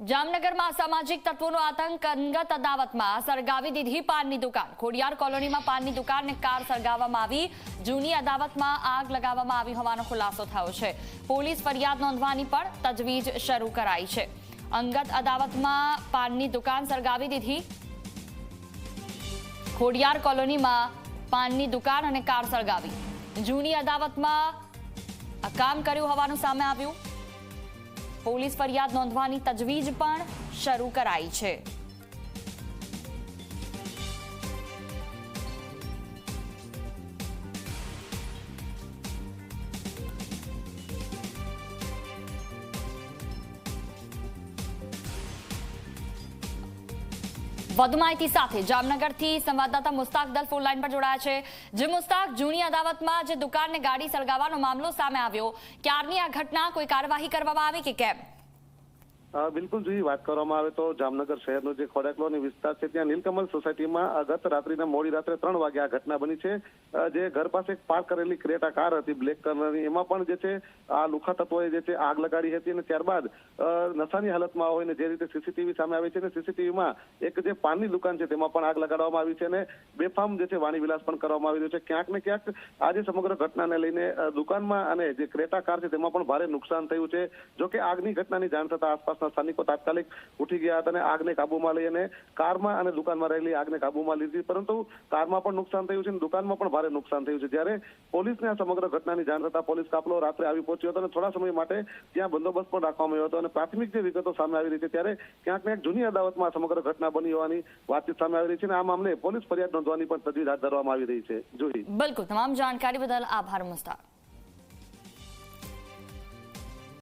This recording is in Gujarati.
જામનગરમાં અસામાજિક તત્વોનો આતંક અંગત અદાવતમાં સળગાવી દીધી પાનની દુકાન. ખોડિયાર કોલોનીમાં પાનની દુકાનને કાર સળગાવવામાં આવી. જૂની અદાવતમાં આગ લગાવવામાં આવી હોવાનો ખુલાસો થયો છે. પોલીસ ફરિયાદ નોંધવાની પણ તજવીજ શરૂ કરાઈ છે. અંગત અદાવતમાં પાનની દુકાન સળગાવી દીધી. ખોડિયાર કોલોનીમાં પાનની દુકાન અને કાર સળગાવી. જૂની અદાવતમાં કામ કર્યું હોવાનું સામે આવ્યું. પોલીસ ફરિયાદ નોંધવાની તજવીજ પણ શરૂ કરાઈ છે. વધુ માહિતી સાથે જામનગરથી સંવાદદાતા મુસ્તાક દલ ફોન લાઈન પર જોડાયા છે. જે મુસ્તાક, જૂની અદાવતમાં જે દુકાનને ગાડી સળગાવવાનો મામલો સામે આવ્યો. ક્યારની આ ઘટના? કોઈ કાર્યવાહી કરવામાં આવી કે કેમ? બિલકુલ જો વાત કરવામાં આવે તો જામનગર શહેરનો જે ખોડાકલોની વિસ્તાર છે, ત્યાં નીલકમલ સોસાયટીમાં ગત રાત્રિના મોડી રાત્રે ત્રણ વાગે આ ઘટના બની છે. જે ઘર પાસે પાર્ક કરેલી ક્રેટા કાર હતી, બ્લેક કલરની. એમાં પણ જે છે, આ લુખા તત્વોએ જે છે, આગ લગાડી હતી અને ત્યારબાદ નશાની હાલતમાં હોય ને જે રીતે સીસીટીવી સામે આવી છે ને સીસીટીવીમાં એક જે પાનની દુકાન છે, તેમાં પણ આગ લગાડવામાં આવી છે અને બેફામ જે છે વાણી વિલાસ પણ કરવામાં આવી રહ્યો છે. ક્યાંક ને ક્યાંક આ જે સમગ્ર ઘટનાને લઈને દુકાનમાં અને જે ક્રેટા કાર છે, તેમાં પણ ભારે નુકસાન થયું છે. જોકે આગની ઘટનાની જાણ થતા આસપાસના સ્થાનિકો તાત્કાલિક ઉઠી ગયા હતા અને આગને કાબુમાં લઈ અને કારમાં અને દુકાનમાં રહેલી આગને કાબુમાં લીધી. પરંતુ કારમાં પણ નુકસાન થયું છે અને દુકાનમાં પણ ભારે નુકસાન થયું છે. જ્યારે પોલીસને આ સમગ્ર ઘટનાની જાણ થતા પોલીસ કાફલો રાત્રે આવી પહોંચ્યો હતો અને થોડા સમય માટે ત્યાં બંદોબસ્ત પણ રાખવામાં આવ્યો હતો અને પ્રાથમિક જે વિગતો સામે આવી રહી છે ત્યારે ક્યાંક ને જૂની અદાવતમાં આ સમગ્ર ઘટના બની હોવાની વાતચીત સામે આવી રહી છે અને આ મામલે પોલીસ ફરિયાદ નોંધવાની પણ તજવીજ હાથ ધરવામાં આવી રહી છે. જોઈ. બિલકુલ, તમામ જાણકારી બદલ આભાર, મુસ્તાક.